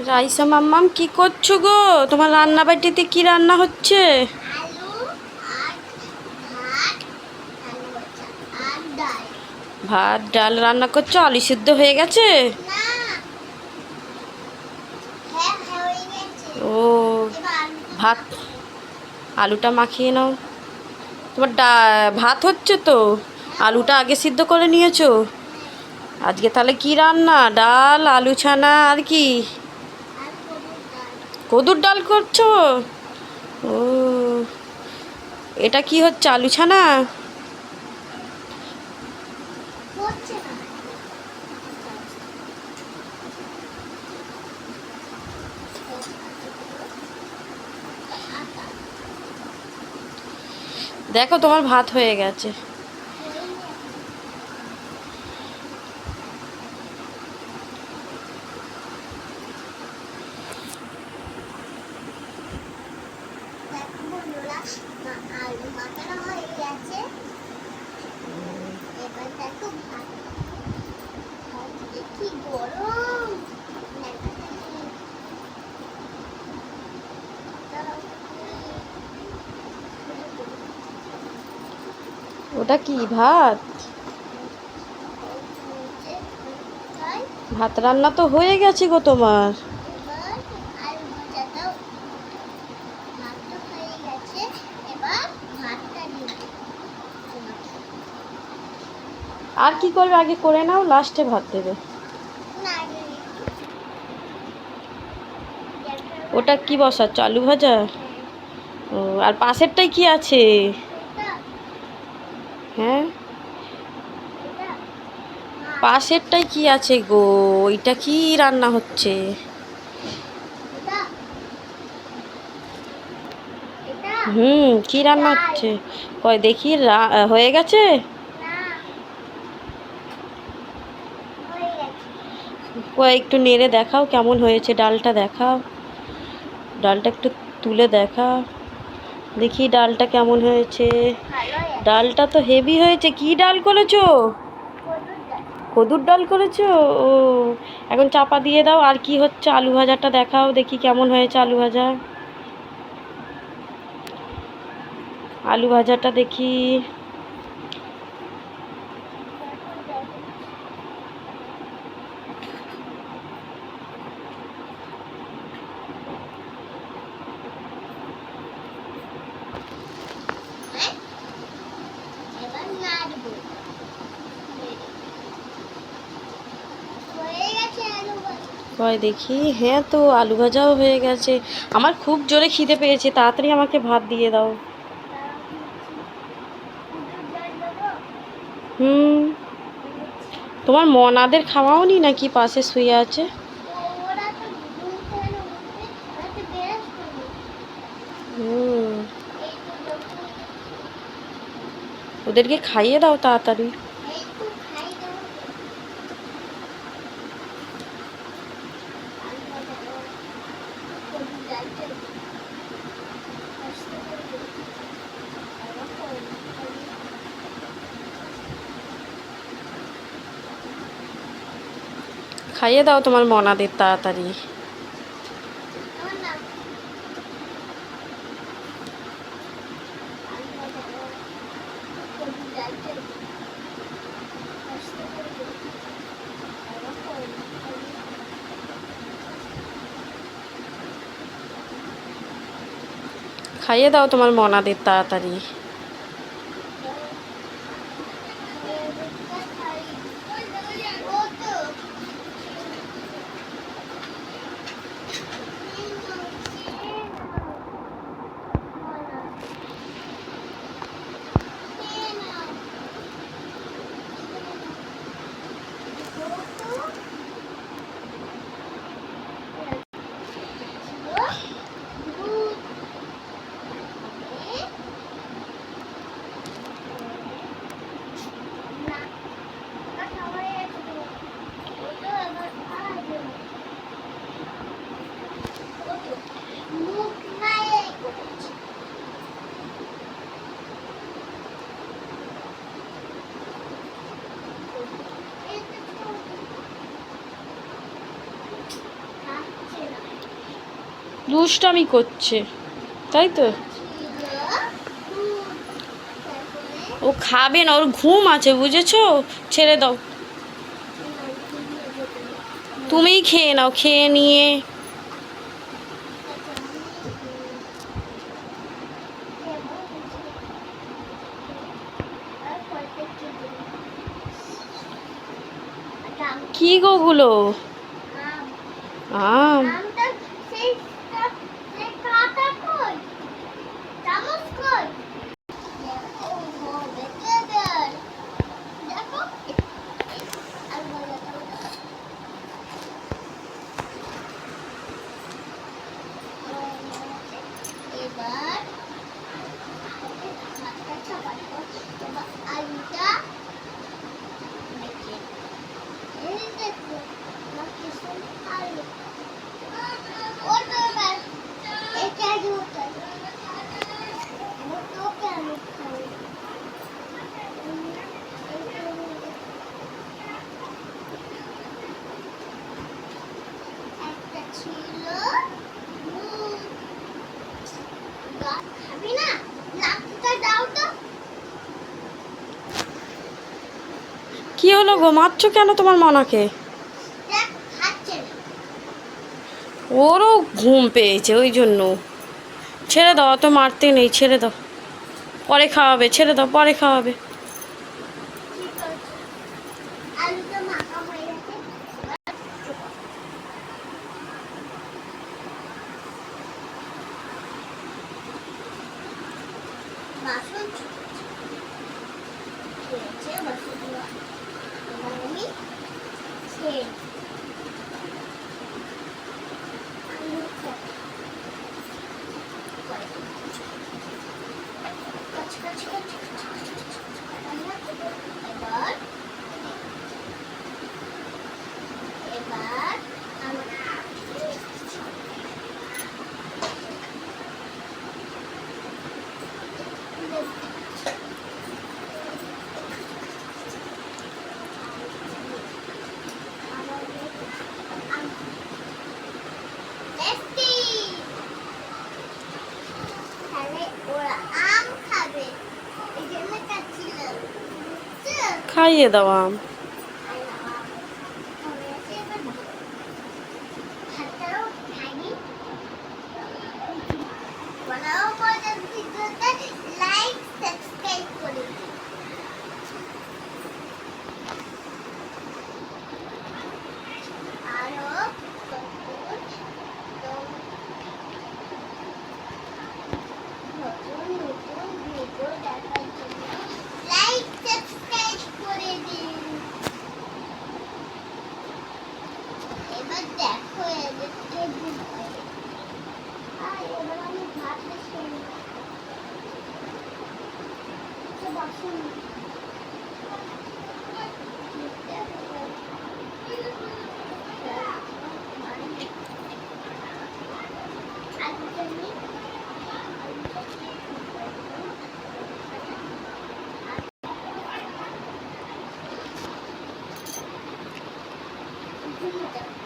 রাইসা মাম্মাম কি করছ গো? তোমার রান্না বাটিতে কি রান্না হচ্ছে? ভাত ডাল। রান্না করছ? আলু সিদ্ধ হয়ে গেছে? হ্যাঁ হ্যাঁ গেছে। ও ভাত আলুটা মাখিয়ে নাও। তোমার ডা ভাত হচ্ছে তো? আলুটা আগে সিদ্ধ করে নিয়েছো? আজকে তাহলে কি রান্না? ডাল আলু ছানা আর কি? কদুর ডাল করছ? ও এটা কি হচ্ছে আলু ছানা দেখো তোমার ভাত হয়ে গেছে দেখো বন্ধুরা মা- আলু মাখানো হয়ে গেছে এবার দেখো ভাত ভাত কি গরম ওটা কি, ভাত? ভাত রান্না তো হয়ে গেছে গো তোমার। আর কি করবে আগে করে নাও লাস্টে ভাত দেবে। ওটা কি বসাচ্ছ, আলু ভাজা? ও, আর পাশেরটাই কি আছে? হ্যাঁ? পাশেরটাই কি আছে গো? ওইটা কি রান্না হচ্ছে? হুম, কি রান্না হচ্ছে? কয়, দেখি হয়ে গেছে? কয়, একটু নেড়ে দেখাও কেমন হয়েছে ডালটা, দেখাও। ডালটা একটু তুলে দেখাও। দেখি ডালটা কেমন হয়েছে। ডালটা তো হেভি হয়েছে। কি ডাল করেছ? কদুর ডাল করেছ? ও, এখন চাপা দিয়ে দাও। আর কি হচ্ছে? আলু ভাজাটা দেখাও, দেখি কেমন হয়েছে আলু ভাজা। আলু ভাজাটা দেখি। ভাজা দেখি। হ্যাঁ তো, আলু ভাজাও হয়ে গেছে। আমার খুব জোরে খিদে পেয়েছে, তাড়াতাড়ি আমাকে ভাত দিয়ে দাও। হুম। তোমার মনাদের খাওয়াও নি নাকি পাশে শুয়ে আছে? ওদেরকে খাইয়ে দাও তাড়াতাড়ি এই তো খাই দেবো আলু ভাজা দেবো কদুর ডালটা দেবো কষ্ট করে দেবো আবার করব খাইয়ে দাও তোমার মনাদের তাড়াতাড়ি। খাইয়ে দাও তোমার মনাদের তাড়াতাড়ি। দুষ্টামি করছে, তাই তো? ও খাবে না, ওর ঘুম আছে, বুঝেছ? ছেড়ে দাও। তুমিই খেয়ে নাও, খেয়ে নিয়ে। কি গোগুলো আম এবার হাতটা চাপাতে এবার আলুটা মেখে এই দেখো আমার কি সুন্দর আলু ওর বাবা এটা জুতা মোটো কেন খাই একটা ছিল উম, গা- খাবি না লাঠিটা দাও তো কি হলো গো মারছো কেন তোমার মনাকে? ওরও ঘুম পেয়েছে ওই জন্য। ছেড়ে দাও অত মারতে নেই ছেড়ে দাও। পরে খাওয়াবে ছেড়ে দাও পরে খাওয়াবে ঠিক আছে আলুটা মাখা হয়ে গেছে বাসন খেয়েছে বাসনগুলো এবার আমি ছেড়ে আলু কাছ কাছ কাছ এবার এবার তাহলে ওরা আম খাবে এই জন্য কাটছিলাম বুঝছ? খাইয়ে দাও আম লাইক সাবস্ক্রাইব করে দিন আরও নতুন নতুন ভিডিও দেখার জন্য লাইক সাবস্ক্রাইব করে দিন এবার দেখো এদেরকে বুঝবে আর এবার আমি ভাত বসিয়ে নেব। তো বসুন। আলুটা নিই। ঘুমোতে। ঘুমানো হয়ে গেছে।